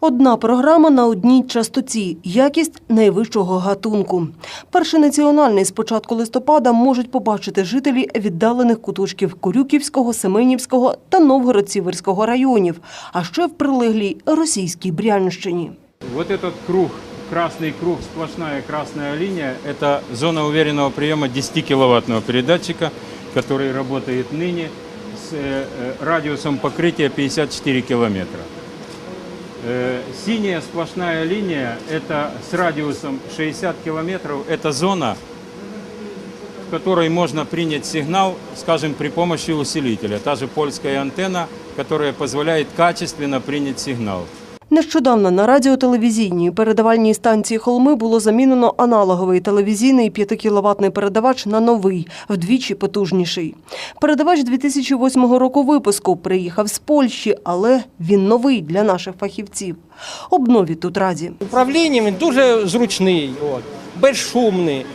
Одна програма на одній частоті. Якість найвищого гатунку. Перший національний з початку листопада можуть побачити жителі віддалених куточків Корюківського, Семенівського та Новгород-Сіверського районів, а ще в прилеглій російській Брянщині. Вот этот круг, красный круг, сплошная красная линия, это зона уверенного приема 10-киловаттного передатчика, который работает ныне с э, э, радиусом покрытия 54 километра. Э, Синяя сплошная линия, это с радиусом 60 километров, это зона, в которой можно принять сигнал, скажем, при помощи усилителя. Та же польская антенна, которая позволяет качественно принять сигнал. Нещодавно на радіотелевізійній передавальній станції Холми було замінено аналоговий телевізійний 5-кіловатний передавач на новий, вдвічі потужніший. Передавач 2008 року випуску приїхав з Польщі, але він новий для наших фахівців. Обнові тут раді. Управлінням він дуже зручний, безшумний.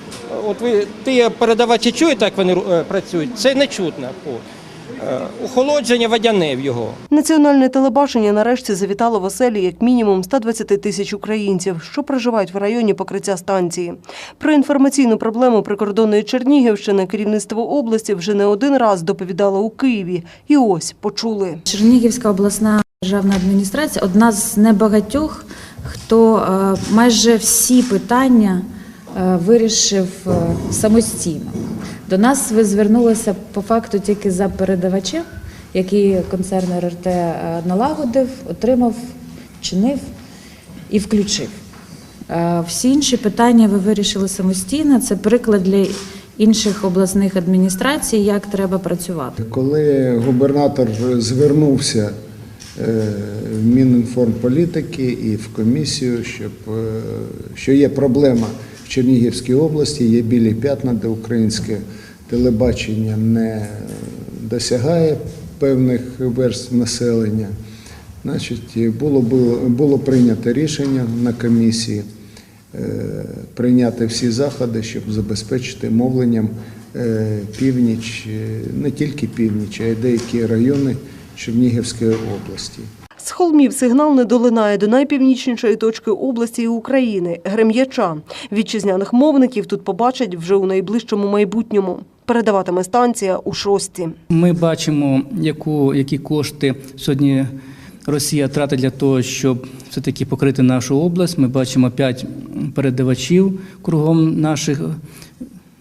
От ви ті передавачі чуєте, як вони е, працюють? Це не чутно. Е, Охолодження водяне в його. Національне телебачення нарешті завітало в оселі як мінімум 120 тисяч українців, що проживають в районі покриття станції. Про інформаційну проблему прикордонної Чернігівщини керівництво області вже не один раз доповідало у Києві. І ось почули. Чернігівська обласна державна адміністрація одна з небагатьох, хто е, майже всі питання е, вирішив самостійно. До нас ви звернулися по факту тільки за передавачем, який концерн РРТ е, налагодив, отримав, чинив і включив. Е, Всі інші питання ви вирішили самостійно. Це приклад для інших обласних адміністрацій, як треба працювати. Коли губернатор звернувся е, в Мінінформполітики і в комісію, щоб, що є проблема в Чернігівській області, є білі п'ятна, де українське телебачення не досягає певних верств населення. Значить, було, було, було прийнято рішення на комісії е, прийняти всі заходи, щоб забезпечити мовленням е, північ, е, не тільки північ, а й деякі райони Чернігівської області. З холмів сигнал не долинає до найпівнічнішої точки області України – Грем'яча. Вітчизняних мовників тут побачать вже у найближчому майбутньому. Передаватиме станція у шості. Ми бачимо, яку, які кошти сьогодні Росія тратить для того, щоб все-таки покрити нашу область. Ми бачимо п'ять передавачів кругом наших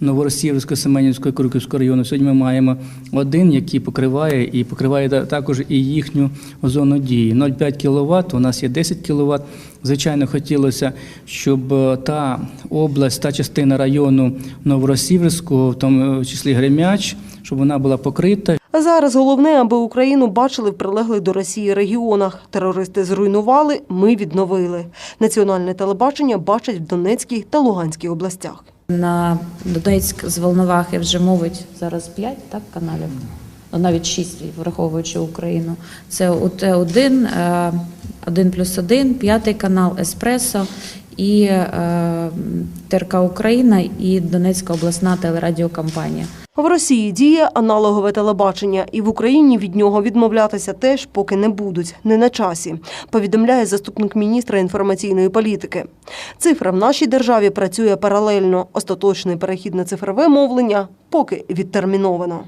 Новоросіївського, Семенівського, Крюківського району. Сьогодні ми маємо один, який покриває і покриває також і їхню зону дії. 0,5 кВт, у нас є 10 кВт. Звичайно, хотілося, щоб е, та область, та частина району Новоросіївського, в тому числі Гремяч, щоб вона була покрита. Зараз головне, аби Україну бачили в прилеглих до Росії регіонах. Терористи зруйнували, ми відновили. Національне телебачення бачать в Донецькій та Луганській областях. На Донецьк з Волновахи вже мовить зараз 5 так, каналів, ну, навіть 6, враховуючи Україну. Це УТ-1, 1 плюс 1, п'ятий канал Еспресо і е, ТРК Україна і Донецька обласна телерадіокомпанія. В Росії діє аналогове телебачення, і в Україні від нього відмовлятися теж поки не будуть, не на часі, повідомляє заступник міністра інформаційної політики. Цифра в нашій державі працює паралельно. Остаточний перехід на цифрове мовлення поки відтерміновано.